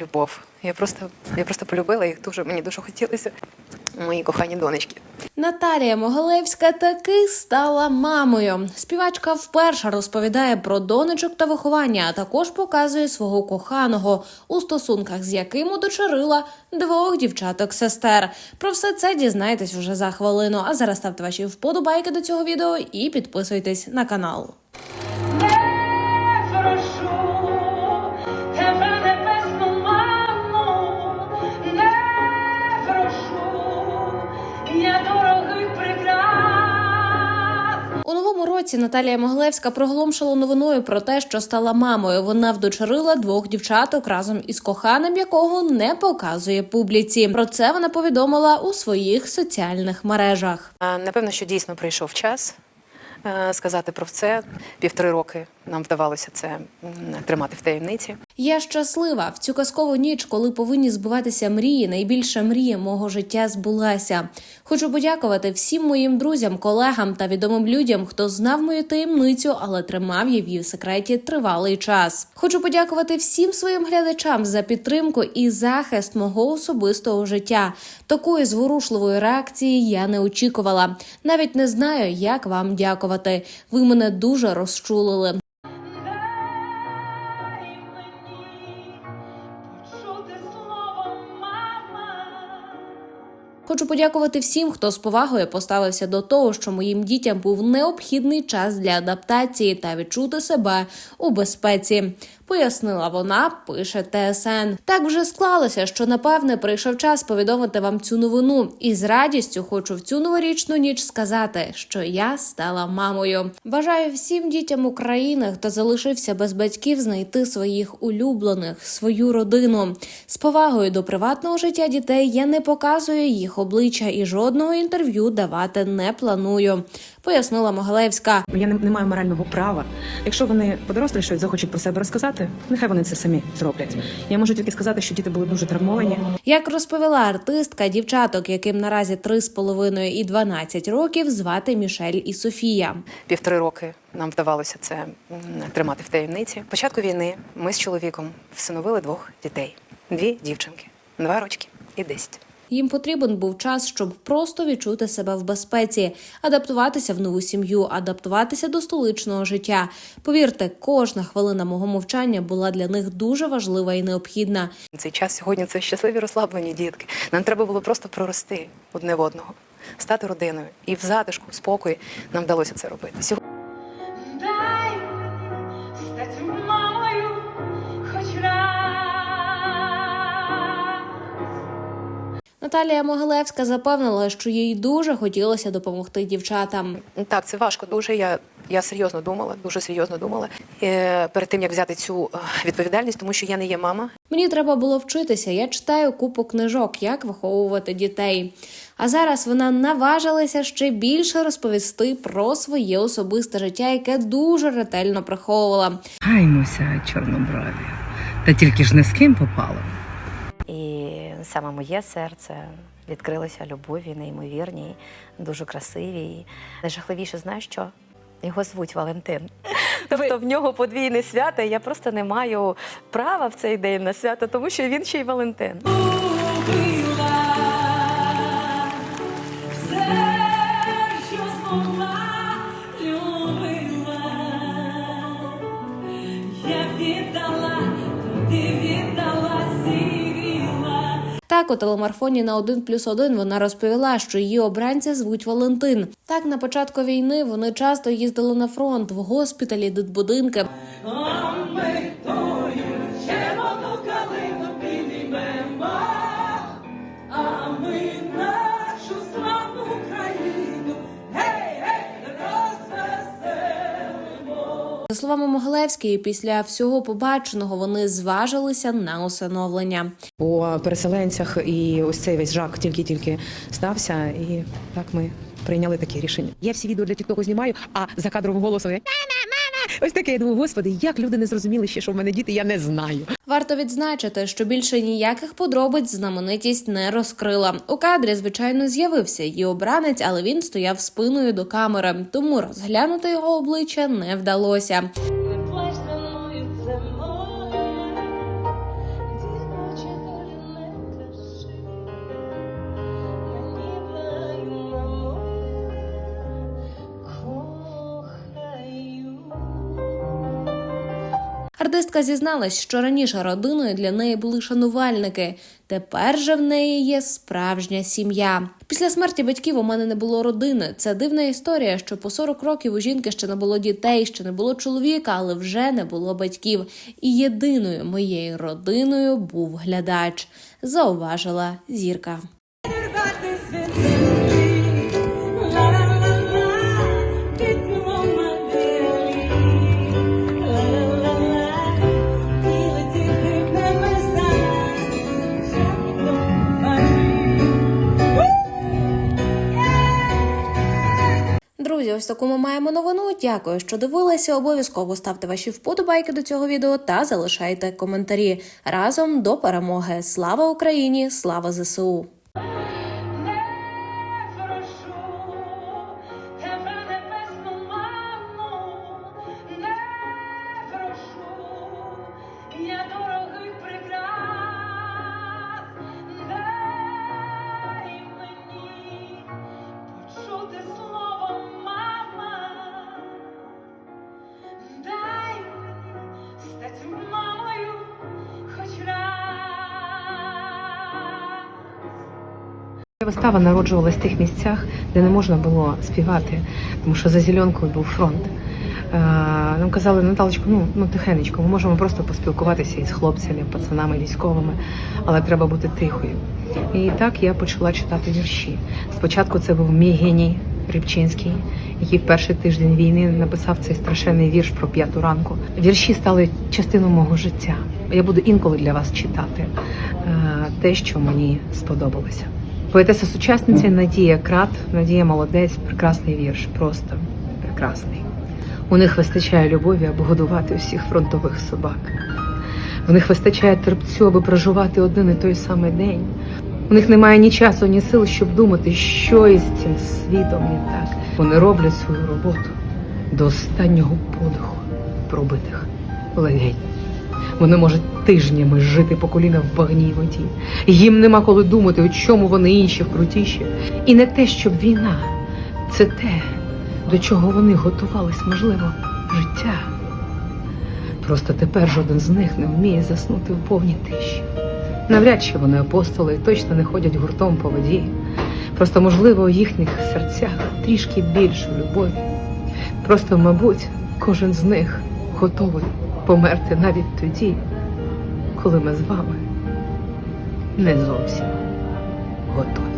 Любов. Я просто, я просто полюбила їх дуже. Мені дуже хотілося. Мої кохані донечки. Наталія Могилевська таки стала мамою. Співачка вперше розповідає про донечок та виховання, а також показує свого коханого, у стосунках з яким удочерила двох дівчаток-сестер. Про все це дізнаєтесь вже за хвилину. А зараз ставте ваші вподобайки до цього відео і підписуйтесь на канал. Не прошу році Наталія Моглевська проголомшила новиною про те, що стала мамою. Вона вдочерила двох дівчаток разом із коханим, якого не показує публіці. Про це вона повідомила у своїх соціальних мережах. Напевно, що дійсно прийшов час е, сказати про це. Півтори роки нам вдавалося це тримати в таємниці. Я щаслива в цю казкову ніч, коли повинні збуватися мрії. Найбільша мрія мого життя збулася. Хочу подякувати всім моїм друзям, колегам та відомим людям, хто знав мою таємницю, але тримав її в секреті тривалий час. Хочу подякувати всім своїм глядачам за підтримку і захист мого особистого життя. Такої зворушливої реакції я не очікувала. Навіть не знаю, як вам дякувати. Ви мене дуже розчулили. Хочу подякувати всім, хто з повагою поставився до того, що моїм дітям був необхідний час для адаптації та відчути себе у безпеці. Пояснила вона, пише ТСН. Так вже склалося, що напевне прийшов час повідомити вам цю новину. І з радістю хочу в цю новорічну ніч сказати, що я стала мамою. Бажаю всім дітям України, хто залишився без батьків, знайти своїх улюблених, свою родину. З повагою до приватного життя дітей я не показую їх обличчя і жодного інтерв'ю давати не планую. Пояснила Могилевська. Я не, не маю морального права. Якщо вони подорослішають, захочуть про себе розказати, нехай вони це самі зроблять. Я можу тільки сказати, що діти були дуже травмовані. Як розповіла артистка, дівчаток, яким наразі 3,5 і 12 років, звати Мішель і Софія. Півтори роки нам вдавалося це тримати в таємниці. Початку війни ми з чоловіком всиновили двох дітей: дві дівчинки, два рочки і десять. Їм потрібен був час, щоб просто відчути себе в безпеці, адаптуватися в нову сім'ю, адаптуватися до столичного життя. Повірте, кожна хвилина мого мовчання була для них дуже важлива і необхідна. Цей час сьогодні це щасливі розслаблені дітки. Нам треба було просто прорости одне в одного, стати родиною. І в затишку, в спокої нам вдалося це робити. Наталія Могилевська запевнила, що їй дуже хотілося допомогти дівчатам. Так, це важко дуже. Я, я серйозно думала, дуже серйозно думала е, перед тим, як взяти цю е, відповідальність, тому що я не є мама. Мені треба було вчитися. Я читаю купу книжок, як виховувати дітей. А зараз вона наважилася ще більше розповісти про своє особисте життя, яке дуже ретельно приховувала. Гаймося, чорноброві. Та тільки ж не з ким попало. Саме моє серце відкрилося любові, неймовірній, дуже красивій. Найжахливіше, знаєш що? Його звуть Валентин. Тобто в нього подвійне свято, і я просто не маю права в цей день на свято, тому що він ще й Валентин. У телемарафоні на 1 плюс 1 вона розповіла, що її обранця звуть Валентин. Так, на початку війни вони часто їздили на фронт в госпіталі, дитбудинки. За словами Могилевської, після всього побаченого вони зважилися на усиновлення. По переселенцях і ось цей весь жак тільки-тільки стався, і так ми прийняли таке рішення. Я всі відео для тіктоку знімаю, а за кадровим голосом я! Ось таке я думаю, господи, як люди не зрозуміли ще, що в мене діти, я не знаю. Варто відзначити, що більше ніяких подробиць знаменитість не розкрила. У кадрі, звичайно, з'явився її обранець, але він стояв спиною до камери, тому розглянути його обличчя не вдалося. Артистка зізналась, що раніше родиною для неї були шанувальники. Тепер же в неї є справжня сім'я. Після смерті батьків у мене не було родини. Це дивна історія, що по 40 років у жінки ще не було дітей, ще не було чоловіка, але вже не було батьків. І єдиною моєю родиною був глядач, зауважила зірка. Ось таку ми маємо новину. Дякую, що дивилися. Обов'язково ставте ваші вподобайки до цього відео та залишайте коментарі. Разом до перемоги. Слава Україні! Слава ЗСУ! Вистава народжувалась в тих місцях, де не можна було співати, тому що за зеленкою був фронт. Е, Нам казали, Наталочку, ну, ну тихенечко, ми можемо просто поспілкуватися із хлопцями, пацанами, військовими, але треба бути тихою. І так я почала читати вірші. Спочатку це був мій геній Рибчинський, який в перший тиждень війни написав цей страшенний вірш про п'яту ранку. Вірші стали частиною мого життя. Я буду інколи для вас читати е, те, що мені сподобалося. Поетеса сучасниця Надія Крат, Надія Молодець, прекрасний вірш, просто прекрасний. У них вистачає любові, аби годувати усіх фронтових собак. У них вистачає терпцю, аби проживати один і той самий день. У них немає ні часу, ні сил, щоб думати, що із цим світом не так. Вони роблять свою роботу до останнього подиху пробитих легень. Вони можуть тижнями жити по коліна в багній воді. Їм нема коли думати, у чому вони інші крутіші. І не те, щоб війна, це те, до чого вони готувались, можливо, життя. Просто тепер жоден з них не вміє заснути в повній тиші. Навряд чи вони апостоли і точно не ходять гуртом по воді. Просто, можливо, у їхніх серцях трішки більше любові. Просто, мабуть, кожен з них готовий померти навіть тоді, коли ми з вами не зовсім готові.